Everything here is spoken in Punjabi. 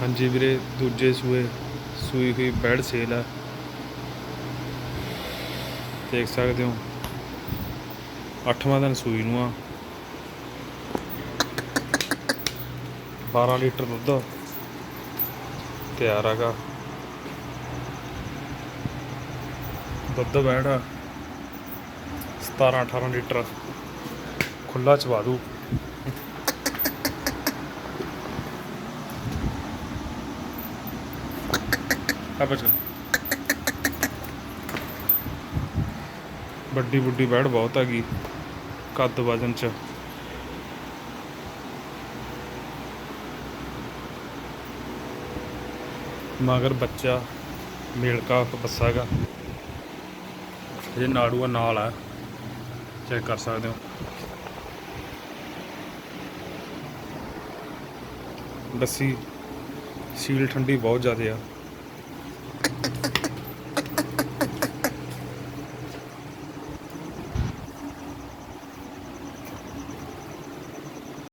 ਹਾਂਜੀ ਵੀਰੇ, ਦੂਜੇ ਸੂਏ, ਸੂਈ ਹੋਈ ਬੈਡ ਸੇਲ ਆ। ਦੇਖ ਸਕਦੇ ਹੋ, ਅੱਠਵਾਂ ਦਿਨ ਸੂਈ ਨੂੰ ਆ। 12 ਲੀਟਰ ਦੁੱਧ ਤਿਆਰ ਹੈਗਾ। ਦੁੱਧ ਬੈੜ 17 18 ਲੀਟਰ ਖੁੱਲਾ ਚਵਾ ਦੂ ਆ ਬਚ ਵੱਡੀ ਵੱਡੀ ਬੈੜ ਬਹੁਤ ਹੈਗੀ ਕੱਦ ਵਜਨ ਚ। ਮਗਰ ਬੱਚਾ ਮੇਲਕਾ ਬੱਸਾ ਜੇ ਇਹ ਨਾੜੂਆ ਨਾਲ ਆ ਚੈੱਕ ਕਰ ਸਕਦੇ ਹੋ। ਲੱਸੀ ਸੀਲ ਠੰਡੀ ਬਹੁਤ ਜ਼ਿਆਦਾ ਆ।